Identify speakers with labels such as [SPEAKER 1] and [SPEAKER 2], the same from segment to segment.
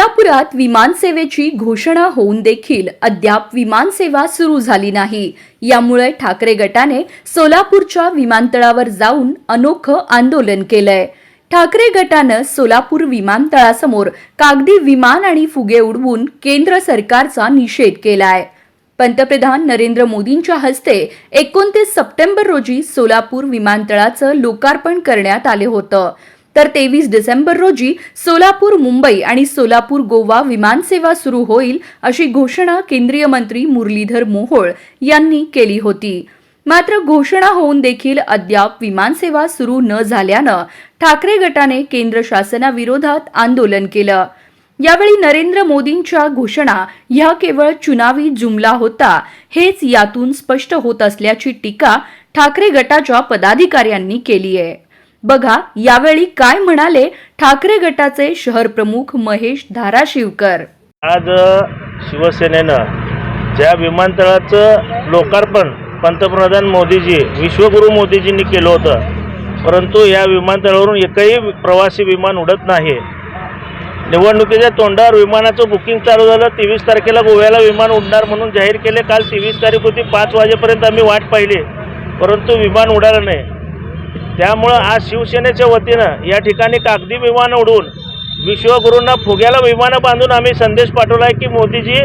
[SPEAKER 1] सोलापुरात विमानसेवेची घोषणा होऊन देखील अद्याप विमानसेवा सुरू झाली नाही. यामुळे ठाकरे गटाने सोलापूरच्या विमानतळावर जाऊन अनोखं आंदोलन केलंय. ठाकरे गटानं सोलापूर विमानतळासमोर कागदी विमान आणि फुगे उडवून केंद्र सरकारचा निषेध केलाय. पंतप्रधान नरेंद्र मोदींच्या हस्ते एकोणतीस सप्टेंबर रोजी सोलापूर विमानतळाचं लोकार्पण करण्यात आले होतं. तर तेवीस डिसेंबर रोजी सोलापूर मुंबई आणि सोलापूर गोवा विमानसेवा सुरू होईल अशी घोषणा केंद्रीय मंत्री मुरलीधर मोहोळ यांनी केली होती. मात्र घोषणा होऊन देखील अद्याप विमानसेवा सुरू न झाल्यानं ठाकरे गटाने केंद्र शासनाविरोधात आंदोलन केलं. यावेळी नरेंद्र मोदींच्या घोषणा ह्या केवळ चुनावी जुमला होता हेच यातून स्पष्ट होत असल्याची टीका ठाकरे गटाच्या पदाधिकाऱ्यांनी केली आहे बघा यावेळी काय म्हणाले ठाकरे गटाचे शहर प्रमुख महेश धाराशिवकर?
[SPEAKER 2] आज शिवसेनेनं ज्या विमानतळाचं लोकार्पण पंतप्रधान मोदीजी विश्वगुरू मोदीजींनी केलं होतं परंतु या विमानतळावरून एकही प्रवासी विमान उडत नाही. निवडणुकीच्या तोंडावर विमानाचं बुकिंग चालू झालं तेवीस तारखेला गोव्याला विमान उडणार म्हणून जाहीर केले. काल तेवीस तारीख होती पाच वाजेपर्यंत आम्ही वाट पाहिली परंतु विमान उडालं नाही. त्यामुळं आज शिवसेनेच्या वतीनं या ठिकाणी कागदी विमान उडवून विश्वगुरूंना फुग्याला विमानं बांधून आम्ही संदेश पाठवला आहे की मोदीजी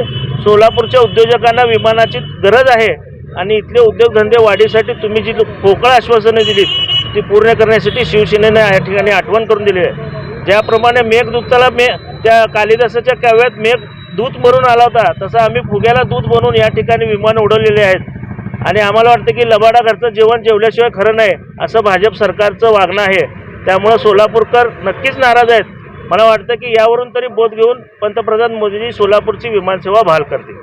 [SPEAKER 2] सोलापूरच्या उद्योजकांना विमानाची गरज आहे आणि इथले उद्योगधंदे वाढीसाठी तुम्ही जी पोकळ आश्वासनं दिलीत ती पूर्ण करण्यासाठी शिवसेनेनं या ठिकाणी आठवण करून दिली आहे. ज्याप्रमाणे मेघदूताला मे त्या कालिदासाच्या काव्यात मेघ दूत म्हणून आला होता तसा आम्ही फुग्याला दूध बनवून या ठिकाणी विमानं उडवलेले आहेत. आणि आम्हाला वाटतं की लबाडा घरचं जेवण जेवल्याशिवाय खरं नाही असं भाजप सरकारचं वागणं आहे. त्यामुळं सोलापूरकर नक्कीच नाराज आहेत. मला वाटतं की यावरून तरी बोध घेऊन पंतप्रधान मोदीजी सोलापूरची विमानसेवा बहाल करतील.